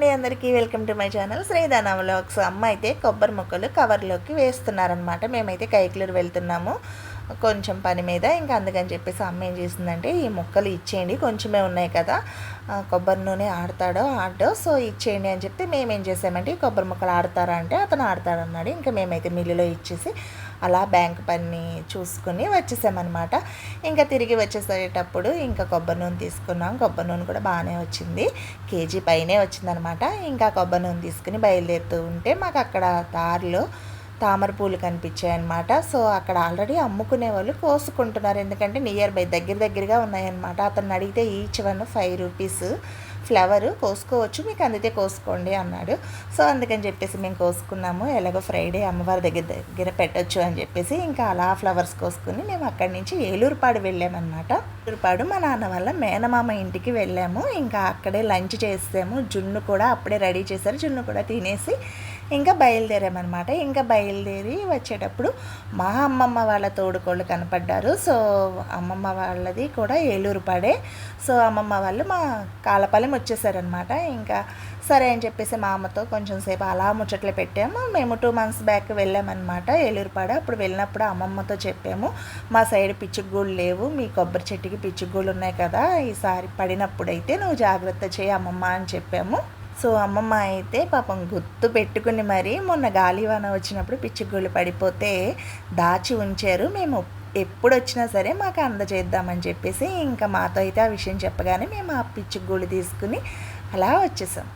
అండి అందరికీ welcome to my channel. Sridana vlogs. అమ్మ అయితే కొబ్బరి ముక్కలు కవర్లోకి వేస్తున్నారనమాట మేమైతే కైక్లూరు వెళ్తున్నాము. కొంచెం పని మీద. ఇంకా అందుకని చెప్పేసి అమ్మ ఏం చేసిందంటే ఈ ముక్కలు ఇచ్చేయండి. కొంచెమే ఉన్నాయి కదా. కొబ్బరి నూనె ఆడతాడో ఆడో సో ఇచ్చేయండి అని చెప్తే మేమేం చేసామంటే ఈ కొబ్బరి ముక్కలు ఆడతారా అంటే అతను ఆడతాడన్నాడు. ఇంకా మేమైతే మిల్లులో ఇచ్చేసి అలా బ్యాంక్ పని చూసుకుని వచ్చేసామన్నమాట. ఇంకా తిరిగి వచ్చేసేటప్పుడు ఇంకా కొబ్బరి నూనె తీసుకున్నాం. కొబ్బరి నూనె కూడా బాగానే వచ్చింది. కేజీ పైనే వచ్చిందనమాట ఇంకా కొబ్బరి నూనె తీసుకుని బయలుదేరుతూ ఉంటే మాకు అక్కడ దారిలో తామర పూలు కనిపించాయి అనమాట సో అక్కడ ఆల్రెడీ అమ్ముకునే వాళ్ళు కోసుకుంటున్నారు. ఎందుకంటే నియర్ బై దగ్గర దగ్గరగా ఉన్నాయన్నమాట. అతను అడిగితే each one five rupees flower కోసుకోవచ్చు. మీకు అందితే కోసుకోండి అన్నాడు. సో అందుకని చెప్పేసి మేము కోసుకున్నాము. ఎలాగో ఫ్రైడే అమ్మవారి దగ్గర దగ్గర పెట్టొచ్చు అని చెప్పేసి ఇంకా అలా ఫ్లవర్స్ కోసుకుని మేము అక్కడి నుంచి ఏలూరుపాడు వెళ్ళామన్నమాట. ఏలూరుపాడు మా నాన్న వాళ్ళ మేనమామ ఇంటికి వెళ్ళాము. ఇంకా అక్కడే లంచ్ చేసాము. జున్ను కూడా అప్పుడే రెడీ చేశారు. జున్ను కూడా తినేసి ఇంకా బయలుదేరామన్నమాట. ఇంకా బయలుదేరి వచ్చేటప్పుడు మా అమ్మమ్మ వాళ్ళ తోడుకోళ్ళు కనపడ్డారు. సో అమ్మమ్మ వాళ్ళది కూడా ఏలూరు పడే. సో అమ్మమ్మ వాళ్ళు మా కాలపాలెం వచ్చేసారనమాట ఇంకా సరే అని చెప్పేసి మా అమ్మతో కొంచెం సేపు అలా ముచ్చట్లు పెట్టాము. మేము టూ మంత్స్ బ్యాక్ వెళ్ళామన్నమాట ఏలూరుపాడ అప్పుడు వెళ్ళినప్పుడు అమ్మమ్మతో చెప్పాము మా సైడ్ పిచ్చుగూళ్ళు లేవు. మీ కొబ్బరి చెట్టుకి పిచ్చుగూళ్ళు ఉన్నాయి కదా. ఈసారి పడినప్పుడైతే నువ్వు జాగ్రత్త చేయి అమ్మమ్మ అని చెప్పాము. సో అమ్మమ్మ అయితే పాపం గుర్తు పెట్టుకుని మరి మొన్న గాలివాన వచ్చినప్పుడు పిచ్చిగూళ్ళు పడిపోతే దాచి ఉంచారు. మేము ఎప్పుడు వచ్చినా సరే మాకు అందజేద్దామని చెప్పేసి ఇంకా మాతో అయితే ఆ విషయం చెప్పగానే మేము ఆ పిచ్చిగూళ్ళు తీసుకుని అలా వచ్చేసాం.